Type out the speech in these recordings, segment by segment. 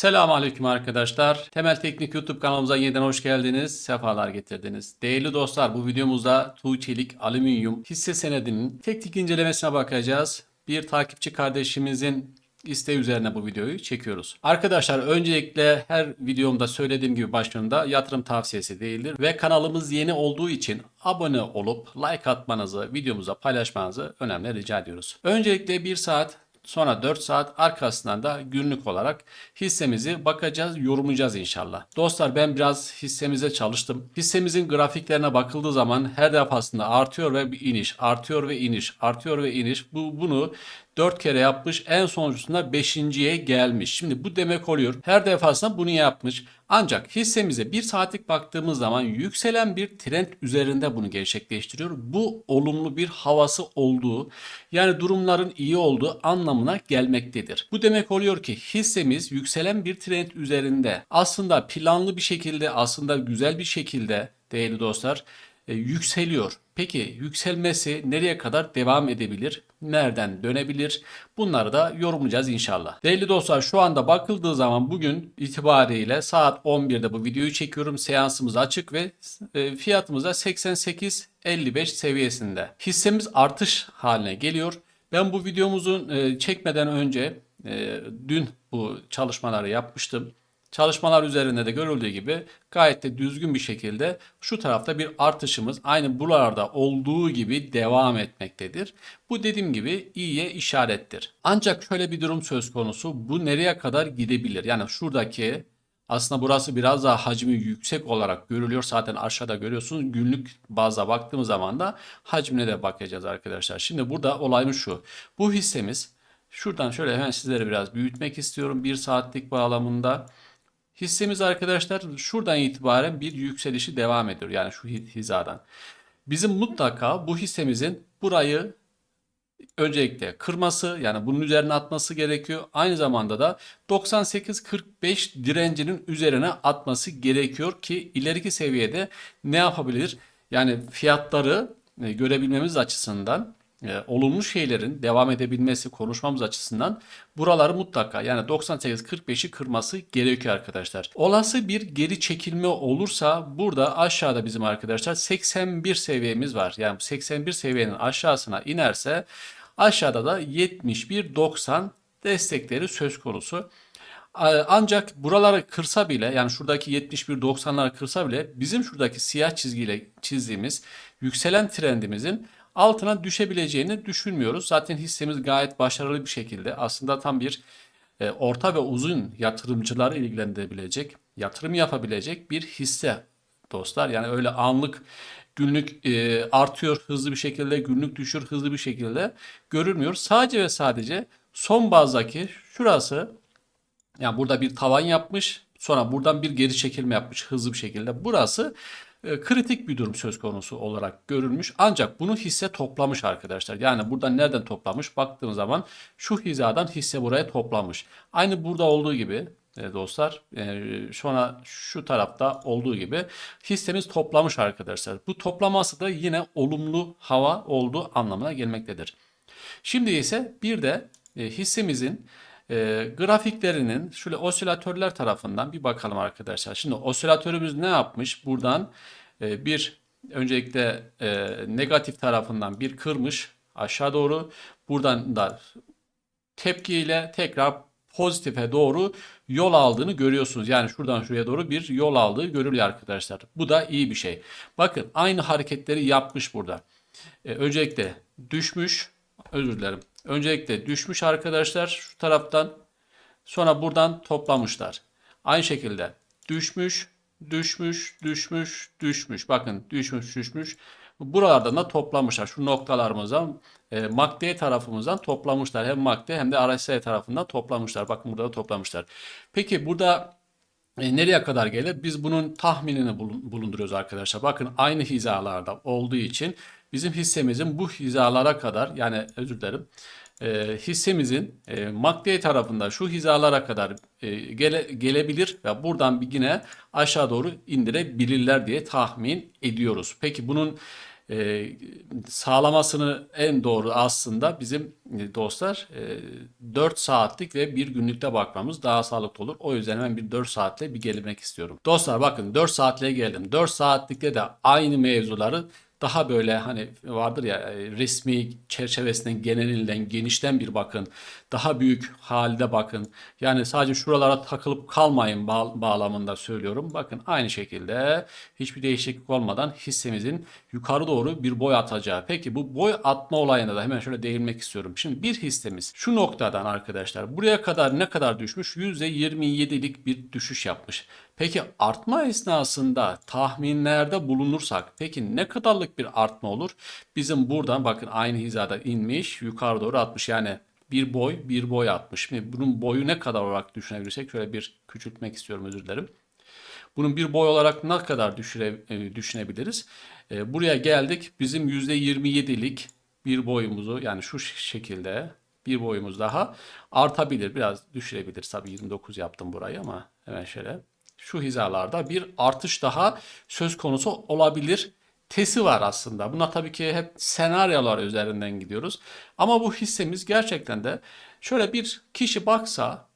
Selamun Aleyküm arkadaşlar. Temel Teknik YouTube kanalımıza yeniden hoş geldiniz. Sefalar getirdiniz. Değerli dostlar bu videomuzda Tuğçelik Alüminyum hisse senedinin teknik incelemesine bakacağız. Bir takipçi kardeşimizin isteği üzerine bu videoyu çekiyoruz. Arkadaşlar öncelikle her videomda söylediğim gibi başlığında yatırım tavsiyesi değildir ve kanalımız yeni olduğu için abone olup like atmanızı, videomuza paylaşmanızı önemli rica ediyoruz. Öncelikle 1 saat Sonra 4 saat arkasından da günlük olarak hissemizi bakacağız, yorumlayacağız inşallah. Dostlar ben biraz hissemize çalıştım. Hissemizin grafiklerine bakıldığı zaman her defasında artıyor ve iniş, artıyor ve iniş, artıyor ve iniş. Bu bunu 4 kere yapmış. En sonuncusunda 5.ye gelmiş. Şimdi bu demek oluyor. Her defasında bunu yapmış. Ancak hissemize bir saatlik baktığımız zaman yükselen bir trend üzerinde bunu gerçekleştiriyor. Bu olumlu bir havası olduğu yani durumların iyi olduğu anlamına gelmektedir. Bu demek oluyor ki hissemiz yükselen bir trend üzerinde aslında planlı bir şekilde aslında güzel bir şekilde değerli dostlar e, yükseliyor. Peki yükselmesi nereye kadar devam edebilir? Nereden dönebilir? Bunları da yorumlayacağız inşallah. Değerli dostlar şu anda bakıldığı zaman bugün itibariyle saat 11'de bu videoyu çekiyorum. Seansımız açık ve e, fiyatımız da 88.55 seviyesinde. Hissemiz artış haline geliyor. Ben bu videomuzu e, çekmeden önce e, dün bu çalışmaları yapmıştım. Çalışmalar üzerinde de görüldüğü gibi gayet de düzgün bir şekilde şu tarafta bir artışımız aynı buralarda olduğu gibi devam etmektedir. Bu dediğim gibi iyiye işarettir. Ancak şöyle bir durum söz konusu bu nereye kadar gidebilir? Yani şuradaki aslında burası biraz daha hacmi yüksek olarak görülüyor. Zaten aşağıda görüyorsunuz. Günlük bazda baktığımız zaman da hacmine de bakacağız arkadaşlar. Şimdi burada olayımız şu. Bu hissemiz şuradan şöyle hemen sizlere biraz büyütmek istiyorum. Bir saatlik bağlamında. Hissemiz arkadaşlar şuradan itibaren bir yükselişi devam ediyor. Yani şu hizadan. Bizim mutlaka bu hissemizin burayı öncelikle kırması yani bunun üzerine atması gerekiyor. Aynı zamanda da 98-45 direncinin üzerine atması gerekiyor ki ileriki seviyede ne yapabilir? Yani fiyatları e, görebilmemiz açısından e, olumlu şeylerin devam edebilmesi konuşmamız açısından buraları mutlaka yani 98-45'i kırması gerekiyor arkadaşlar. Olası bir geri çekilme olursa burada aşağıda bizim arkadaşlar 81 seviyemiz var. Yani 81 seviyenin aşağısına inerse aşağıda da 71-90 destekleri söz konusu. Ancak buraları kırsa bile yani şuradaki 71-90'ları kırsa bile bizim şuradaki siyah çizgiyle çizdiğimiz yükselen trendimizin altına düşebileceğini düşünmüyoruz. Zaten hissemiz gayet başarılı bir şekilde aslında tam bir e, orta ve uzun yatırımcıları ilgilendirebilecek, yatırım yapabilecek bir hisse dostlar. Yani öyle anlık günlük e, artıyor hızlı bir şekilde, günlük düşür hızlı bir şekilde görülmüyor. Sadece ve sadece son bazdaki şurası yani burada bir tavan yapmış, sonra buradan bir geri çekilme yapmış hızlı bir şekilde. Burası kritik bir durum söz konusu olarak görülmüş. Ancak bunu hisse toplamış arkadaşlar. Yani burada nereden toplamış? Baktığım zaman şu hizadan hisse buraya toplamış. Aynı burada olduğu gibi e, dostlar e, sonra şu tarafta olduğu gibi hissemiz toplamış arkadaşlar. Bu toplaması da yine olumlu hava olduğu anlamına gelmektedir. Şimdi ise bir de hissemizin e, grafiklerinin şöyle osilatörler tarafından bir bakalım arkadaşlar. Şimdi osilatörümüz ne yapmış? Buradan e, bir öncelikle e, negatif tarafından bir kırmış aşağı doğru. Buradan da tepkiyle tekrar pozitife doğru yol aldığını görüyorsunuz. Yani şuradan şuraya doğru bir yol aldığı görülüyor arkadaşlar. Bu da iyi bir şey. Bakın aynı hareketleri yapmış burada. E, öncelikle düşmüş. Özür dilerim. Öncelikle düşmüş arkadaşlar şu taraftan. Sonra buradan toplamışlar. Aynı şekilde düşmüş, düşmüş, düşmüş, düşmüş. Bakın düşmüş, düşmüş. Buralardan da toplamışlar. Şu noktalarımızdan e, MACD tarafımızdan toplamışlar. Hem MACD hem de RSI tarafından toplamışlar. Bakın burada da toplamışlar. Peki burada e, nereye kadar gelir? Biz bunun tahminini bulunduruyoruz arkadaşlar. Bakın aynı hizalarda olduğu için bizim hissemizin bu hizalara kadar yani özür dilerim e, hissemizin e, MACD tarafında şu hizalara kadar e, gele, gelebilir ve buradan bir yine aşağı doğru indirebilirler diye tahmin ediyoruz. Peki bunun e, sağlamasını en doğru aslında bizim e, dostlar e, 4 saatlik ve 1 günlükte bakmamız daha sağlıklı olur. O yüzden hemen bir 4 saatle bir gelmek istiyorum. Dostlar bakın 4 saatle geldim. 4 saatlikte de aynı mevzuları daha böyle hani vardır ya e, resmi çerçevesinden genelinden genişten bir bakın. Daha büyük halde bakın. Yani sadece şuralara takılıp kalmayın bağ- bağlamında söylüyorum. Bakın aynı şekilde hiçbir değişiklik olmadan hissemizin yukarı doğru bir boy atacağı. Peki bu boy atma olayına da hemen şöyle değinmek istiyorum. Şimdi bir hissemiz şu noktadan arkadaşlar buraya kadar ne kadar düşmüş? %27'lik bir düşüş yapmış. Peki artma esnasında tahminlerde bulunursak peki ne kadarlık bir artma olur? Bizim buradan bakın aynı hizada inmiş yukarı doğru atmış yani bir boy bir boy atmış. Şimdi bunun boyu ne kadar olarak düşünebilirsek şöyle bir küçültmek istiyorum özür dilerim. Bunun bir boy olarak ne kadar düşüre, e, düşünebiliriz? E, buraya geldik. Bizim %27'lik bir boyumuzu yani şu şekilde bir boyumuz daha artabilir. Biraz düşürebilir. Tabii 29 yaptım burayı ama hemen şöyle şu hizalarda bir artış daha söz konusu olabilir. Tesi var aslında. Buna tabii ki hep senaryolar üzerinden gidiyoruz. Ama bu hissemiz gerçekten de şöyle bir kişi baksa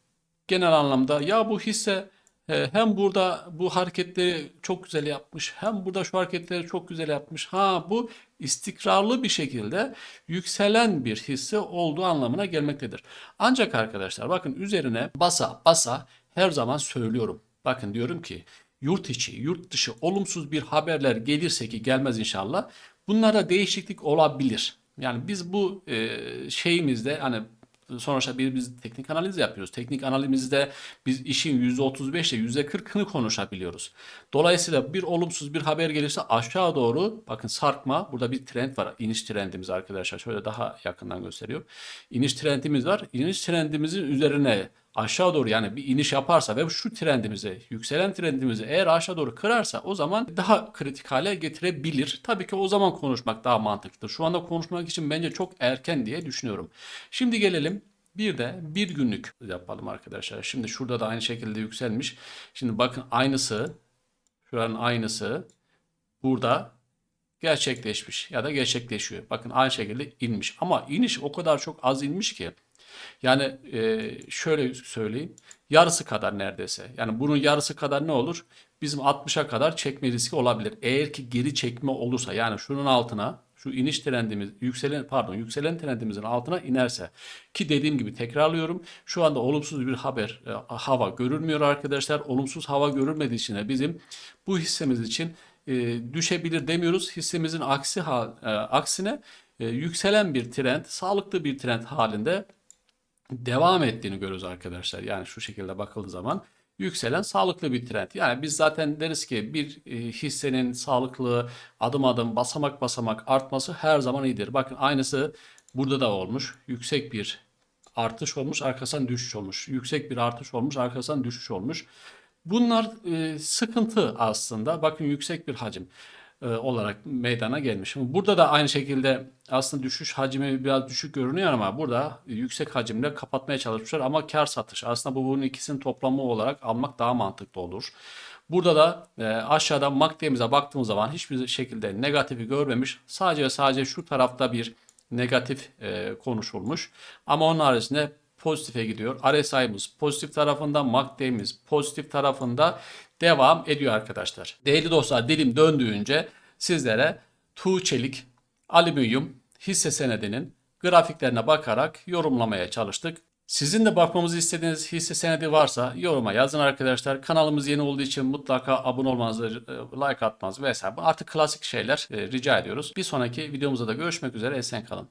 genel anlamda ya bu hisse e, hem burada bu hareketleri çok güzel yapmış hem burada şu hareketleri çok güzel yapmış. Ha bu istikrarlı bir şekilde yükselen bir hisse olduğu anlamına gelmektedir. Ancak arkadaşlar bakın üzerine basa basa her zaman söylüyorum. Bakın diyorum ki yurt içi, yurt dışı olumsuz bir haberler gelirse ki gelmez inşallah bunlara değişiklik olabilir. Yani biz bu e, şeyimizde hani sonuçta bir biz teknik analiz yapıyoruz. Teknik analizde biz işin %35 ile %40'ını konuşabiliyoruz. Dolayısıyla bir olumsuz bir haber gelirse aşağı doğru bakın sarkma burada bir trend var. İniş trendimiz arkadaşlar. Şöyle daha yakından gösteriyor. İniş trendimiz var. İniş trendimizin üzerine aşağı doğru yani bir iniş yaparsa ve şu trendimizi, yükselen trendimizi eğer aşağı doğru kırarsa o zaman daha kritik hale getirebilir. Tabii ki o zaman konuşmak daha mantıklıdır. Şu anda konuşmak için bence çok erken diye düşünüyorum. Şimdi gelelim bir de bir günlük yapalım arkadaşlar. Şimdi şurada da aynı şekilde yükselmiş. Şimdi bakın aynısı, şuranın aynısı burada gerçekleşmiş ya da gerçekleşiyor. Bakın aynı şekilde inmiş. Ama iniş o kadar çok az inmiş ki yani e, şöyle söyleyeyim. Yarısı kadar neredeyse. Yani bunun yarısı kadar ne olur? Bizim 60'a kadar çekme riski olabilir. Eğer ki geri çekme olursa yani şunun altına şu iniş trendimiz yükselen pardon yükselen trendimizin altına inerse ki dediğim gibi tekrarlıyorum şu anda olumsuz bir haber e, hava görülmüyor arkadaşlar. Olumsuz hava görülmediği için de bizim bu hissemiz için e, düşebilir demiyoruz. Hissemizin aksi hal, e, aksine e, yükselen bir trend, sağlıklı bir trend halinde devam ettiğini görüyoruz arkadaşlar. Yani şu şekilde bakıldığı zaman yükselen sağlıklı bir trend. Yani biz zaten deriz ki bir e, hissenin sağlıklı adım adım basamak basamak artması her zaman iyidir. Bakın aynısı burada da olmuş. Yüksek bir artış olmuş, arkasından düşüş olmuş. Yüksek bir artış olmuş, arkasından düşüş olmuş. Bunlar e, sıkıntı aslında. Bakın yüksek bir hacim olarak meydana gelmiş. Burada da aynı şekilde aslında düşüş hacmi biraz düşük görünüyor ama burada yüksek hacimle kapatmaya çalışmışlar ama kar satış. Aslında bu bunun ikisinin toplamı olarak almak daha mantıklı olur. Burada da e, aşağıda MACD'mize baktığımız zaman hiçbir şekilde negatifi görmemiş. Sadece sadece şu tarafta bir negatif e, konuşulmuş. Ama onun haricinde pozitife gidiyor. RSI'miz pozitif tarafında, MACD'miz pozitif tarafında devam ediyor arkadaşlar. Değerli dostlar dilim döndüğünce sizlere Tuğçelik alüminyum hisse senedinin grafiklerine bakarak yorumlamaya çalıştık. Sizin de bakmamızı istediğiniz hisse senedi varsa yoruma yazın arkadaşlar. Kanalımız yeni olduğu için mutlaka abone olmanızı, e, like atmanızı vesaire. Artık klasik şeyler e, rica ediyoruz. Bir sonraki videomuzda da görüşmek üzere. Esen kalın.